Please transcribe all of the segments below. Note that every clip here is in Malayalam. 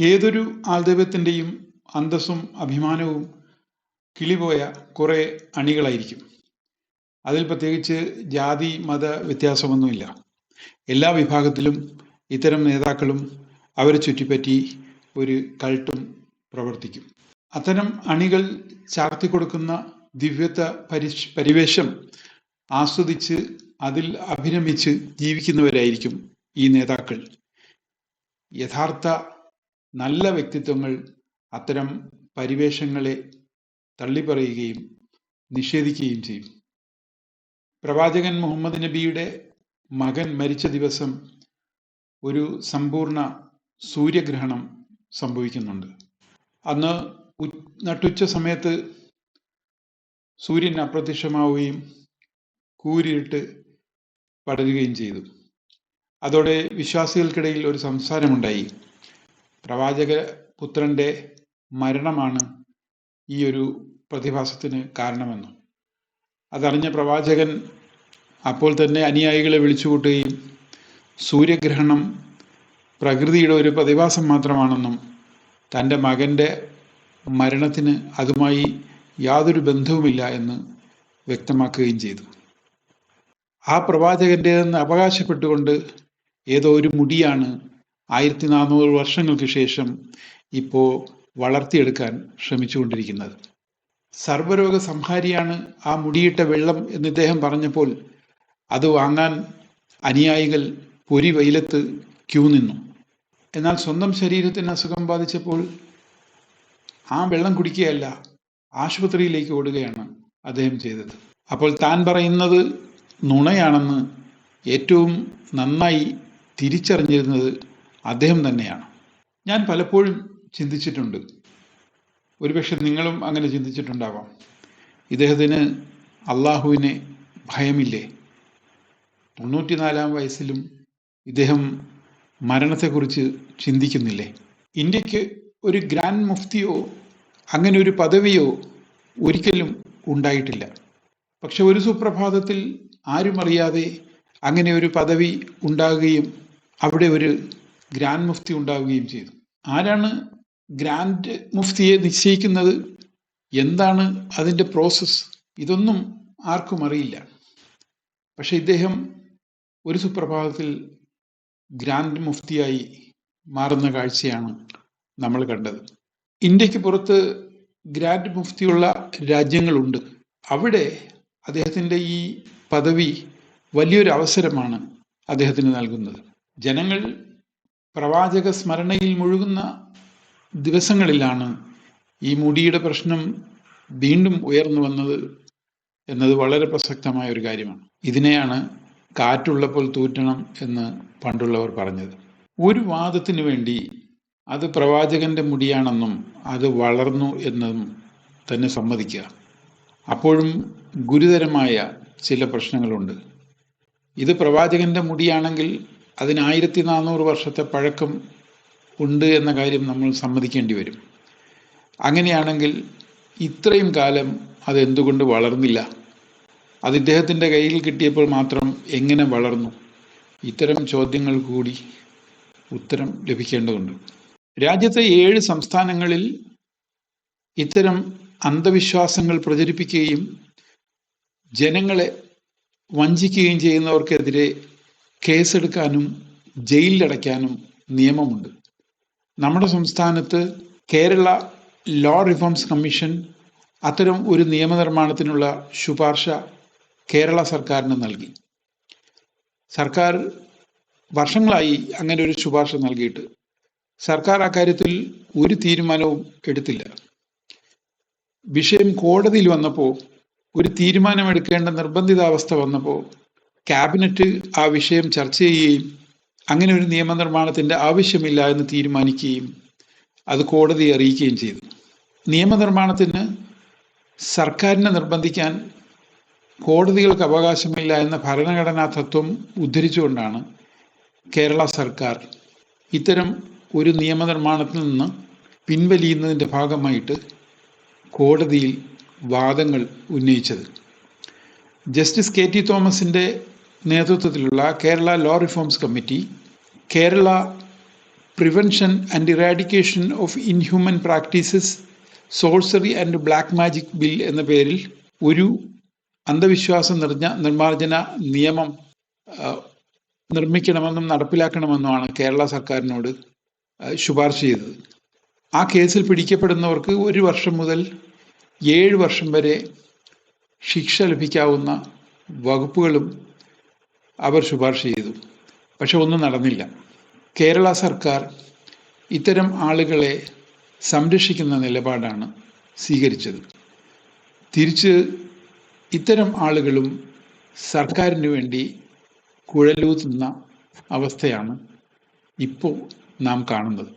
ഏതൊരു ആൾദൈവത്തിന്റെയും അന്തസ്സും അഭിമാനവും കിളിപോയ കുറേ അണികളായിരിക്കും. അതിൽ പ്രത്യേകിച്ച് ജാതി മത വ്യത്യാസമൊന്നുമില്ല. എല്ലാ വിഭാഗത്തിലും ഇത്തരം നേതാക്കളും അവരെ ചുറ്റിപ്പറ്റി ഒരു കൾട്ടും പ്രവർത്തിക്കും. അത്തരം അണികൾ ചാർത്തിക്കൊടുക്കുന്ന ദിവ്യത്വ പരിഷ് പരിവേഷം ആസ്വദിച്ച് അതിൽ അഭിരമിച്ച് ജീവിക്കുന്നവരായിരിക്കും ഈ നേതാക്കൾ. യഥാർത്ഥ നല്ല വ്യക്തിത്വങ്ങൾ അത്തരം പരിവേഷങ്ങളെ തള്ളിപ്പറയുകയും നിഷേധിക്കുകയും ചെയ്യും. പ്രവാചകൻ മുഹമ്മദ് നബിയുടെ മകൻ മരിച്ച ദിവസം ഒരു സമ്പൂർണ സൂര്യഗ്രഹണം സംഭവിക്കുന്നുണ്ട്. അന്ന് നട്ടുച്ച സമയത്ത് സൂര്യൻ അപ്രത്യക്ഷമാവുകയും കൂരിട്ട് പടരുകയും ചെയ്തു. അതോടെ വിശ്വാസികൾക്കിടയിൽ ഒരു സംസാരമുണ്ടായി. പ്രവാചക പുത്രന്റെ മരണമാണ് ഈ ഒരു പ്രതിഭാസത്തിന് കാരണമെന്നും. അതറിഞ്ഞ പ്രവാചകൻ അപ്പോൾ തന്നെ അനുയായികളെ വിളിച്ചുകൂട്ടുകയും സൂര്യഗ്രഹണം പ്രകൃതിയുടെ ഒരു പ്രതിഭാസം മാത്രമാണെന്നും തന്റെ മകന്റെ മരണത്തിന് അതുമായി യാതൊരു ബന്ധവുമില്ല എന്ന് വ്യക്തമാക്കുകയും ചെയ്തു. ആ പ്രവാചകന്റെ അവകാശപ്പെട്ടുകൊണ്ട് ഏതോ ഒരു മുടിയാണ് ആയിരത്തി നാനൂറ് വർഷങ്ങൾക്ക് ശേഷം ഇപ്പോൾ വളർത്തിയെടുക്കാൻ ശ്രമിച്ചുകൊണ്ടിരിക്കുന്നത്. സർവരോഗ സംഹാരിയാണ് ആ മുടിയിട്ട വെള്ളം എന്ന് ഇദ്ദേഹം പറഞ്ഞപ്പോൾ അത് വാങ്ങാൻ അനുയായികൾ പൊരി വെയിലത്ത് ക്യൂ നിന്നു. എന്നാൽ സ്വന്തം ശരീരത്തിന് അസുഖം ബാധിച്ചപ്പോൾ ആ വെള്ളം കുടിക്കുകയല്ല ആശുപത്രിയിലേക്ക് ഓടുകയാണ് അദ്ദേഹം ചെയ്തത്. അപ്പോൾ താൻ പറയുന്നത് നുണയാണെന്ന് ഏറ്റവും നന്നായി തിരിച്ചറിഞ്ഞിരുന്നത് അദ്ദേഹം തന്നെയാണ്. ഞാൻ പലപ്പോഴും ചിന്തിച്ചിട്ടുണ്ട്. ഒരുപക്ഷെ നിങ്ങളും അങ്ങനെ ചിന്തിച്ചിട്ടുണ്ടാവാം. ഇദ്ദേഹത്തിന് അള്ളാഹുവിനെ ഭയമില്ലേ? തൊണ്ണൂറ്റിനാലാം വയസ്സിലും ഇദ്ദേഹം മരണത്തെക്കുറിച്ച് ചിന്തിക്കുന്നില്ലേ? ഇന്ത്യയ്ക്ക് ഒരു ഗ്രാൻഡ് മുഫ്തിയോ അങ്ങനെ ഒരു പദവിയോ ഒരിക്കലും ഉണ്ടായിട്ടില്ല. പക്ഷെ ഒരു സുപ്രഭാതത്തിൽ ആരും അറിയാതെ അങ്ങനെ ഒരു പദവി ഉണ്ടാകുകയും അവിടെ ഒരു ഗ്രാൻഡ് മുഫ്തി ഉണ്ടാവുകയും ചെയ്തു. ആരാണ് ഗ്രാൻഡ് മുഫ്തിയെ നിശ്ചയിക്കുന്നത്? എന്താണ് അതിന്റെ പ്രോസസ്സ് ഇതൊന്നും ആർക്കും അറിയില്ല. പക്ഷെ ഇദ്ദേഹം ഒരു സുപ്രഭാതത്തിൽ ഗ്രാൻഡ് മുഫ്തിയായി മാറുന്ന കാഴ്ചയാണ് നമ്മൾ കണ്ടത്. ഇന്ത്യയ്ക്ക് പുറത്ത് ഗ്രാൻഡ് മുഫ്തിയുള്ള രാജ്യങ്ങളുണ്ട്. അവിടെ അദ്ദേഹത്തിന്റെ ഈ പദവി വലിയൊരു അവസരമാണ് അദ്ദേഹത്തിന് നൽകുന്നത്. ജനങ്ങൾ പ്രവാചക സ്മരണയിൽ മുഴുകുന്ന ദിവസങ്ങളിലാണ് ഈ മുടിയുടെ പ്രശ്നം വീണ്ടും ഉയർന്നു വന്നത് എന്നത് വളരെ പ്രസക്തമായ ഒരു കാര്യമാണ്. ഇതിനെയാണ് കാറ്റുള്ളപ്പോൾ തൂറ്റണം എന്ന് പണ്ടുള്ളവർ പറഞ്ഞത്. ഒരു വാദത്തിനു വേണ്ടി അത് പ്രവാചകന്റെ മുടിയാണെന്നും അത് വളർന്നു എന്നും തന്നെ സമ്മതിക്കുക. അപ്പോഴും ഗുരുതരമായ ചില പ്രശ്നങ്ങളുണ്ട്. ഇത് പ്രവാചകന്റെ മുടിയാണെങ്കിൽ അതിന് ആയിരത്തി നാനൂറ് വർഷത്തെ പഴക്കം ഉണ്ട് എന്ന കാര്യം നമ്മൾ സമ്മതിക്കേണ്ടി വരും. അങ്ങനെയാണെങ്കിൽ ഇത്രയും കാലം അതെന്തുകൊണ്ട് വളർന്നില്ല? അത് ഇദ്ദേഹത്തിന്റെ കയ്യിൽ കിട്ടിയപ്പോൾ മാത്രം എങ്ങനെ വളർന്നു? ഇത്തരം ചോദ്യങ്ങൾ കൂടി ഉത്തരം ലഭിക്കേണ്ടതുണ്ട്. രാജ്യത്തെ ഏഴ് സംസ്ഥാനങ്ങളിൽ ഇത്തരം അന്ധവിശ്വാസങ്ങൾ പ്രചരിപ്പിക്കുകയും ജനങ്ങളെ വഞ്ചിക്കുകയും ചെയ്യുന്നവർക്കെതിരെ കേസെടുക്കാനും ജയിലിലടയ്ക്കാനും നിയമമുണ്ട്. നമ്മുടെ സംസ്ഥാനത്ത് കേരള ലോ റിഫോംസ് കമ്മീഷൻ അത്തരം ഒരു നിയമനിർമ്മാണത്തിനുള്ള ശുപാർശ കേരള സർക്കാരിന് നൽകി. സർക്കാർ വർഷങ്ങളായി അങ്ങനെ ഒരു ശുപാർശ നൽകിയിട്ട് സർക്കാർ അക്കാര്യത്തിൽ ഒരു തീരുമാനവും എടുത്തില്ല. വിഷയം കോടതിയിൽ വന്നപ്പോൾ ഒരു തീരുമാനമെടുക്കേണ്ട നിർബന്ധിതാവസ്ഥ വന്നപ്പോൾ ക്യാബിനറ്റ് ആ വിഷയം ചർച്ച ചെയ്യുകയും അങ്ങനെ ഒരു നിയമനിർമ്മാണത്തിന്റെ ആവശ്യമില്ല എന്ന് തീരുമാനിക്കുകയും അത് കോടതിയെ അറിയിക്കുകയും ചെയ്തു. നിയമനിർമ്മാണത്തിന് സർക്കാരിനെ നിർബന്ധിക്കാൻ കോടതികൾക്ക് അവകാശമില്ല എന്ന ഭരണഘടനാ തത്വം ഉദ്ധരിച്ചുകൊണ്ടാണ് കേരള സർക്കാർ ഇത്തരം ഒരു നിയമനിർമ്മാണത്തിൽ നിന്ന് പിൻവലിയുന്നതിന്റെ ഭാഗമായിട്ട് കോടതിയിൽ വാദങ്ങൾ ഉന്നയിച്ചത്. ജസ്റ്റിസ് കെ ടി തോമസിന്റെ നേതൃത്വത്തിലുള്ള Kerala law reforms committee Kerala prevention and eradication of inhuman practices sorcery and black magic bill എന്ന പേരിൽ ഒരു അന്ധവിശ്വാസം നിറഞ്ഞ നിർമ്മാർജന നിയമം നിർമ്മിക്കണമെന്നും നടപ്പിലാക്കണമെന്നുമാണ് കേരള സർക്കാരിനോട് ശുപാർശ ചെയ്തത്. ആ കേസിൽ പിടിക്കപ്പെടുന്നവർക്ക് ഒരു വർഷം മുതൽ ഏഴ് വർഷം വരെ ശിക്ഷ ലഭിക്കാവുന്ന വകുപ്പുകളും അവർ ശുപാർശ ചെയ്തു. പക്ഷെ ഒന്നും നടന്നില്ല. കേരള സർക്കാർ ഇത്തരം ആളുകളെ സംരക്ഷിക്കുന്ന നിലപാടാണ് സ്വീകരിച്ചത്. തിരിച്ച് ഇത്തരം ആളുകളും സർക്കാരിന് വേണ്ടി കുഴലൂത്തുന്ന അവസ്ഥയാണ് ഇപ്പോൾ നാം കാണുന്നത്.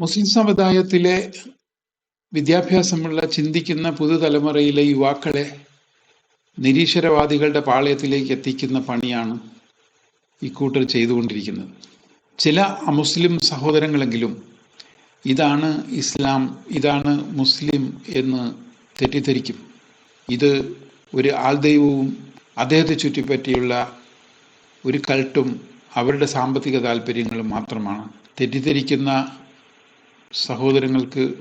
മുസ്ലിം സമുദായത്തിലെ വിദ്യാഭ്യാസമുള്ള ചിന്തിക്കുന്ന പുതുതലമുറയിലെ യുവാക്കളെ നിരീശ്വരവാദികളുടെ പാളയത്തിലേക്ക് എത്തിക്കുന്ന പണിയാണ് ഇക്കൂട്ടർ ചെയ്തുകൊണ്ടിരിക്കുന്നത്. ചില അമുസ്ലിം സഹോദരങ്ങളെങ്കിലും ഇതാണ് ഇസ്ലാം ഇതാണ് മുസ്ലിം എന്ന് തെറ്റിദ്ധരിക്കും. ഇത് ഒരു ആൾദൈവവും അദ്ദേഹത്തെ ചുറ്റിപ്പറ്റിയുള്ള ഒരു കൾട്ടും അവരുടെ സാമ്പത്തിക താല്പര്യങ്ങളും മാത്രമാണ്. തെറ്റിദ്ധരിക്കുന്ന സഹോദരങ്ങൾക്ക്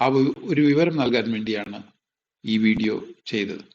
ആ ഒരു വിവരം നൽകാൻ വേണ്ടിയാണ് ഈ വീഡിയോ ചെയ്തത്.